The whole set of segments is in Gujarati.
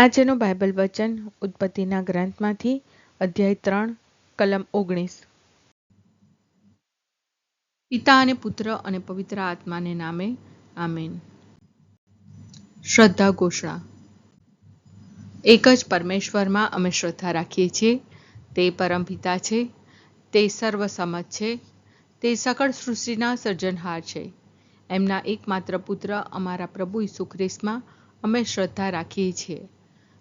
આજનું બાઇબલ વચન ઉત્પત્તિના ગ્રંથમાંથી અધ્યાય ત્રણ, કલમ ઓગણીસ. પિતા અને પુત્ર અને પવિત્ર આત્માને નામે, આમેન. શ્રદ્ધા ઘોષણા. એક જ પરમેશ્વરમાં અમે શ્રદ્ધા રાખીએ છીએ. તે પરમપિતા છે. તે સર્વસમત છે. તે સકળ સૃષ્ટિના સર્જનહાર છે. એમના એકમાત્ર પુત્ર અમારા પ્રભુ ઈસુ ખ્રિસ્તમાં અમે શ્રદ્ધા રાખીએ છીએ.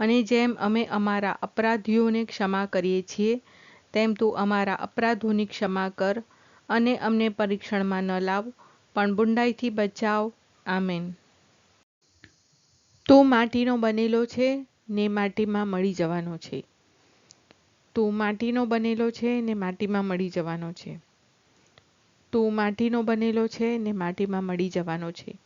અને જેમ અમે અમારા અપરાધીઓને ક્ષમા કરીએ છીએ, તેમ તું અમારા અપરાધોની ક્ષમા કર અને અમને પરીક્ષણમાં ન લાવ, પણ બુંડાઈથી બચાવ. આમેન. તું માટીનો બનેલો છે, ને માટીમાં મળી જવાનો છે. તું માટીનો બનેલો છે, ને માટીમાં મળી જવાનો છે. તું માટીનો બનેલો છે, ને માટીમાં મળી જવાનો છે.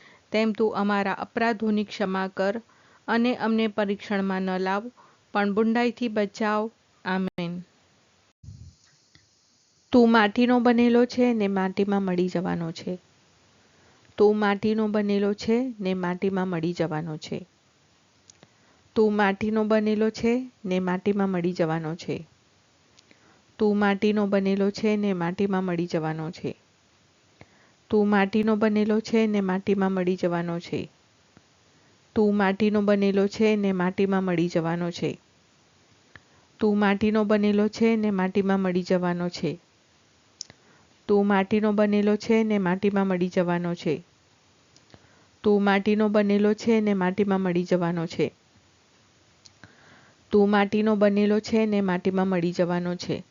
તેમ તું અમારા અપરાધોની ક્ષમા કર અને અમને પરીક્ષણમાં ન લાવ, પણ બુંડાઈથી બચાવ. આમેન. તું માટીનો બનેલો છે ને માટીમાં મળી જવાનો છે. તું માટીનો બનેલો છે ને માટીમાં મળી જવાનો છે. તું માટીનો બનેલો છે ને માટીમાં મળી જવાનો છે. તું માટીનો બનેલો છે ને માટીમાં મળી જવાનો છે. તું માટીનો બનેલો છે ને માટીમાં મળી જવાનો છે. તું માટીનો બનેલો છે ને માટીમાં મળી જવાનો છે. તું માટીનો બનેલો છે ને માટીમાં મળી જવાનો છે. તું માટીનો બનેલો છે ને માટીમાં મળી જવાનો છે. તું માટીનો બનેલો છે ને માટીમાં મળી જવાનો છે. તું માટીનો બનેલો છે ને માટીમાં મળી જવાનો છે.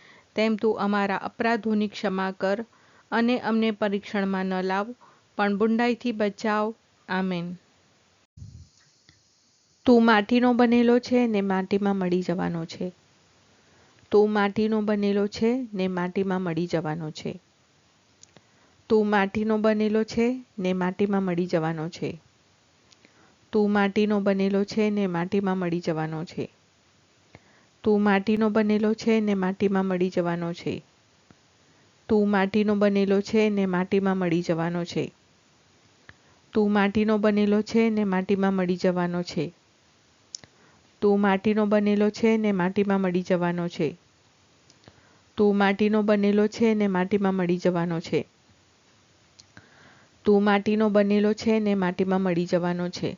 તેમ તું અમારા અપરાધોની ક્ષમા કર અને અમને પરીક્ષણમાં ન લાવ, પણ બુંડાઈથી બચાવ. આમેન. તું માટીનો બનેલો છે ને માટીમાં મળી જવાનો છે. તું માટીનો બનેલો છે ને માટીમાં મળી જવાનો છે. તું માટીનો બનેલો છે ને માટીમાં મળી જવાનો છે. તું માટીનો બનેલો છે ને માટીમાં મળી જવાનો છે. તું માટીનો બનેલો છે ને માટીમાં મળી જવાનો છે. તું માટીનો બનેલો છે ને માટીમાં મળી જવાનો છે. તું માટીનો બનેલો છે ને માટીમાં મળી જવાનો છે. તું માટીનો બનેલો છે ને માટીમાં મળી જવાનો છે. તું માટીનો બનેલો છે ને માટીમાં મળી જવાનો છે. તું માટીનો બનેલો છે ને માટીમાં મળી જવાનો છે.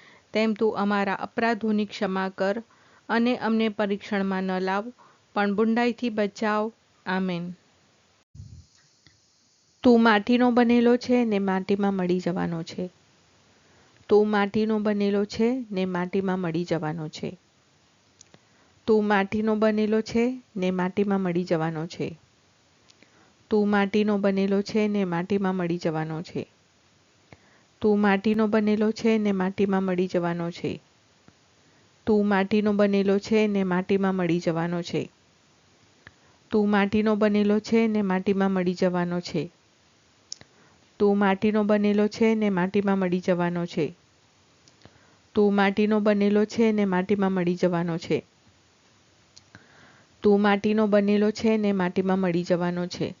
તેમ તું અમારા અપરાધોની ક્ષમા કર અને અમને પરીક્ષણમાં ન લાવ, પણ બુંડાઈથી બચાવ. આમેન. તું માટીનો બનેલો છે ને માટીમાં મળી જવાનો છે. તું માટીનો બનેલો છે ને માટીમાં મળી જવાનો છે. તું માટીનો બનેલો છે ને માટીમાં મળી જવાનો છે. તું માટીનો બનેલો છે ને માટીમાં મળી જવાનો છે. તું માટીનો બનેલો છે ને માટીમાં મળી જવાનો છે. તું માટીનો બનેલો છે ને માટીમાં મળી જવાનો છે. તું માટીનો બનેલો છે ને માટીમાં મળી જવાનો છે. તું માટીનો બનેલો છે ને માટીમાં મળી જવાનો છે. તું માટીનો બનેલો છે ને માટીમાં મળી જવાનો છે. તું માટીનો બનેલો છે ને માટીમાં મળી જવાનો છે.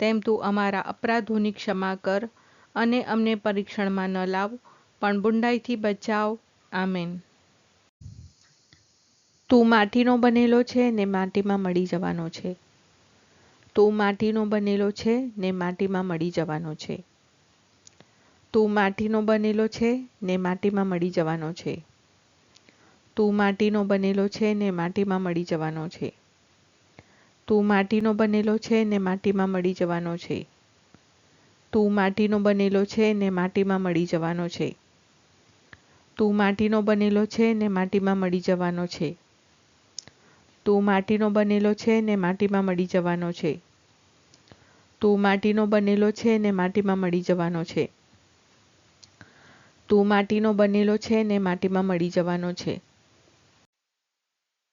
તેમ તું અમારા અપરાધોની ક્ષમા કર અને અમને પરીક્ષણમાં ન લાવ, પણ બુંડાઈથી બચાવ. આમેન. તું માટીનો બનેલો છે ને માટીમાં મળી જવાનો છે. તું માટીનો બનેલો છે ને માટીમાં મળી જવાનો છે. તું માટીનો બનેલો છે ને માટીમાં મળી જવાનો છે. તું માટીનો બનેલો છે ને માટીમાં મળી જવાનો છે. તું માટીનો બનેલો છે ને માટીમાં મળી જવાનો છે. તું માટીનો બનેલો છે ને માટીમાં મળી જવાનો છે. તું માટીનો બનેલો છે ને માટીમાં મળી જવાનો છે. તું માટીનો બનેલો છે ને માટીમાં મળી જવાનો છે. તું માટીનો બનેલો છે ને માટીમાં મળી જવાનો છે. તું માટીનો બનેલો છે ને માટીમાં મળી જવાનો છે.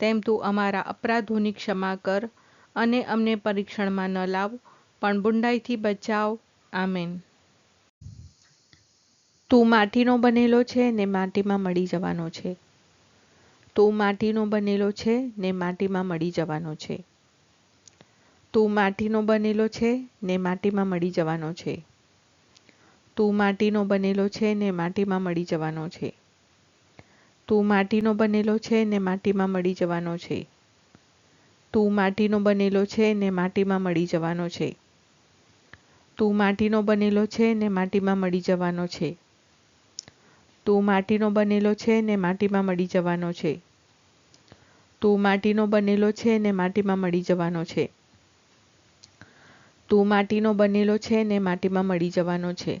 તેમ તું અમારા અપરાધોની ક્ષમા કર અને અમને પરીક્ષણમાં ન લાવ, પણ બુંડાઈથી બચાવ. આમેન. તું માટીનો બનેલો છે ને માટીમાં મળી જવાનો છે. તું માટીનો બનેલો છે ને માટીમાં મળી જવાનો છે. તું માટીનો બનેલો છે ને માટીમાં મળી જવાનો છે. તું માટીનો બનેલો છે ને માટીમાં મળી જવાનો છે. તું માટીનો બનેલો છે ને માટીમાં મળી જવાનો છે. તું માટીનો બનેલો છે ને માટીમાં મળી જવાનો છે. તું માટીનો બનેલો છે ને માટીમાં મળી જવાનો છે. તું માટીનો બનેલો છે ને માટીમાં મળી જવાનો છે. તું માટીનો બનેલો છે ને માટીમાં મળી જવાનો છે. તું માટીનો બનેલો છે ને માટીમાં મળી જવાનો છે.